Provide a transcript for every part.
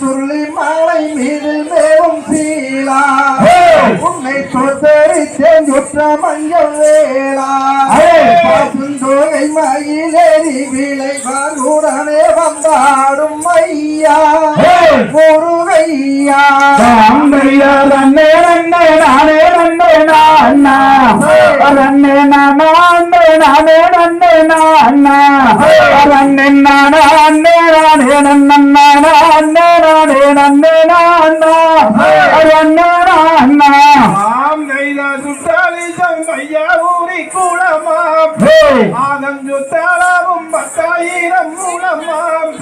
சுருளி மாலை மீது மேவும் சீலா உன்னை தோத்தரித்தேன் சுற்ற மஞ்சள் வேளா. பசுந்தோகை மயிலேறி விளை வாங்குடனே வந்தாடும் ஐயா. முருகையா சாந்தையா ரன்னே ரன்னே நானே நன்னே. நானா ரன்னே நானா அண்ணே நானே நன்னே நானா ரன்னே நானா அண்ணே நானே நன்னா நானே நானே நன்னே நானா ரன்னே நானா ஆம் கைத சுத்தாலிசம் ஐயா ஊரி கூடமாம் ஆதம் சுத்தாலாவும் பத்தாயிரம் மூலமாம்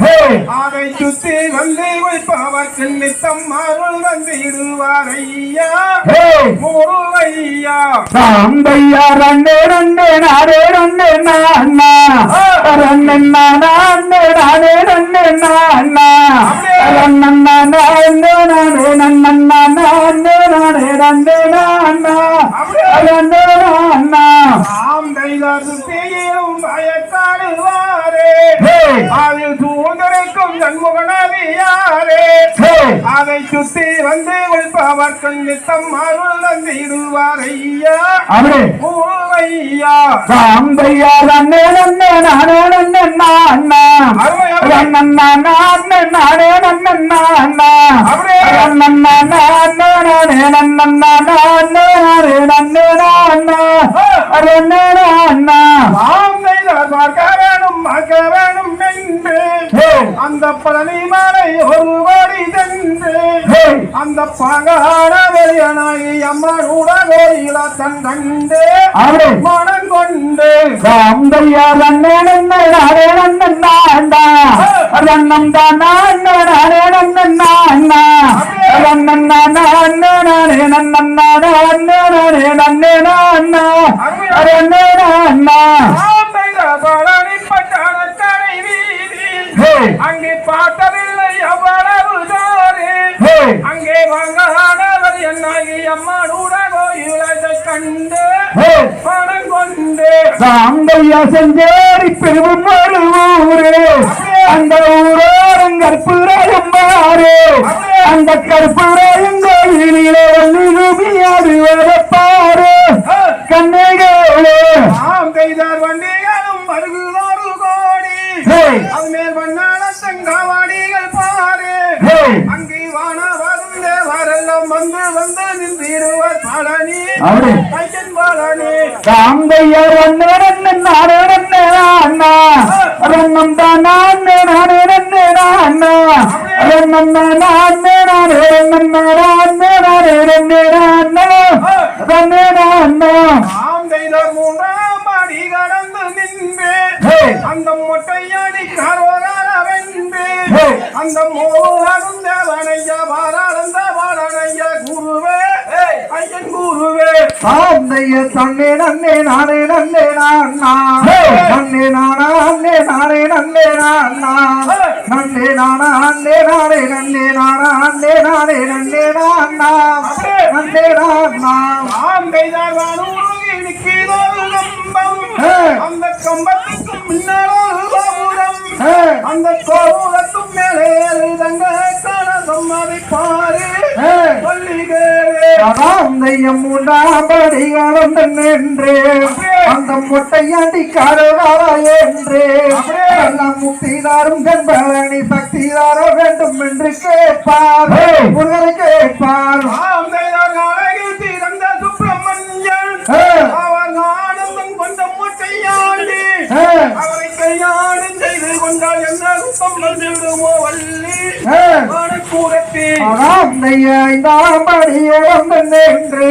அதை சுத்தி வந்து வைப்பவர்க்கு நித்தம் அருள் வந்திடுவார் ஐயா. முருகையா சாந்தையா ரன்னே நானே ரன்னே நானா கைத சுத்தியிலும் பயக்காடுவாரே அதில் சூழ்ந்திருக்கும் சண்முகனதியாரே அதை சுத்தி வந்து வைப்பவர்க்கு நித்தம் அருள் வந்திடுவார் ஐயா. முருகையா சாந்தையா ரன்னே ரன்னே நானே நானே. நானே நன்னே நானா. அந்த பழனி ஒரு வாடி சென்று அந்த பகார வெளியனாகி அம்மனோட கோயில தன் மனம் கொண்டு சாந்தையா ரன்னே நன்னே நானே நன்னே நானா ரன்னம் ரன்னே பழனி பட்டான தனி வீதி அங்கே பார்த்ததில்லை அவ்வளவு அங்கே வாங்கானவர் என்னாகி அம்மனோட கோயிலை கண்டு மனம் கொண்டு சாந்தையா செஞ்சேரி பெருவும் ஒரு ஊரு அந்த ஊரோரம் பாரு அந்த வந்து வந்து நின்றிருவர் அப்படி. கையன் பழனி சாந்தையா ரன்னே ரன்னே நானே ரன்னே நானா ரன்னம் தானா அண்ணே நானே ரன்னே நானா ரன்னன்னா நானே நானே ரன்னன்னா நானே நானே ரன்னே நானா ரன்னே நானா ஆம் கைதார் மூன்றாம் அடி கடந்து நின்று அந்த மொட்டையடி வென்று அந்த மோகனும் தேவனைய பாராளந்த பாலனைய குருவே. ஐயன் குருவே. சாந்தைய தன்னே நன்னே நானே நன்னே நானா நன்னே நானா அன்னே நானே நன்னே நானா நன்னே நானா அன்னே நானே நன்னே நானா அன்னே நானே நன்னே நானா நன்னே நானா கைதார் வானூருகி கம்பம். அந்த கம்பத்துக்கு முன்னாள் கோபுரம் அந்த கோபுரத்தும் பள்ளிகளே சாந்தையம் மூன்றாம் படி கலந்து நின்று அந்த முட்டையாண்டி கருவாரா என்று எல்லாம் முக்திதாரும் கண்பழனி சக்திதார வேண்டும் என்று கேட்பார். முருகரை கேட்பார் சுப்பிரமணியன். அவர் ஆனந்தம் கொண்ட முட்டையாண்டி. அவரை கையாடும் கொண்டால் என்ன சுத்தம் வந்துவிடுமோ வள்ளி? மனக்கூடத்தே ஐந்தாம் படியே வந்து நின்று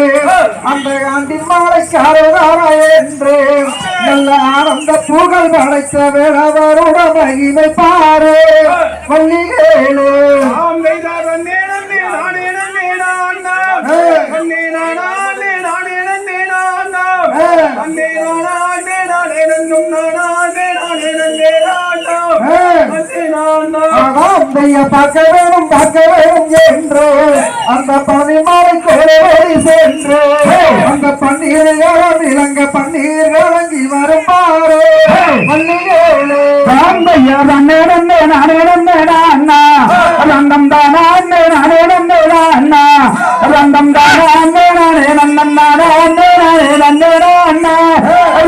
அந்த காந்தி மாலைக்காரதாரா என்று நல்ல ஆனந்த புகழ் படைத்த வேளவருட மகிமை பாரு. வள்ளிகேளு ஆம் கைதார் வந்தே ஆந்தைய பார்க்க வேணும் பார்க்க வேணும் என்று அந்த பதிமாலை கோலோடி சென்று அந்த பன்னீர்கள் இலங்க பன்னீர் கலங்கி வரும் பாரு மல்லிகேளே ராந்தையா நன்னே நன்னே நானே நன்னே அண்ணா ரந்தம் தானா அண்ணே நானே நன்னே அண்ணா. ரந்தம் தானா அண்ணே நானே நன்னன் நானே அண்ணே நானே நன்னே அண்ணா.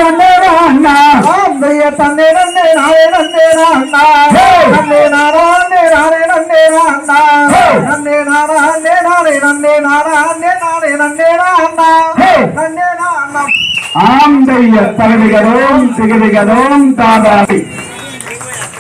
நன்னே அண்ணா ஆந்தைய தன்னே நன்னே நானா நன்னே நானே நன்னே நானா நன்னே நானே நன்னே நானா நன்னே நானா ஆந்தைய தகதிகதோம் திகதிகதோம் தாதாடி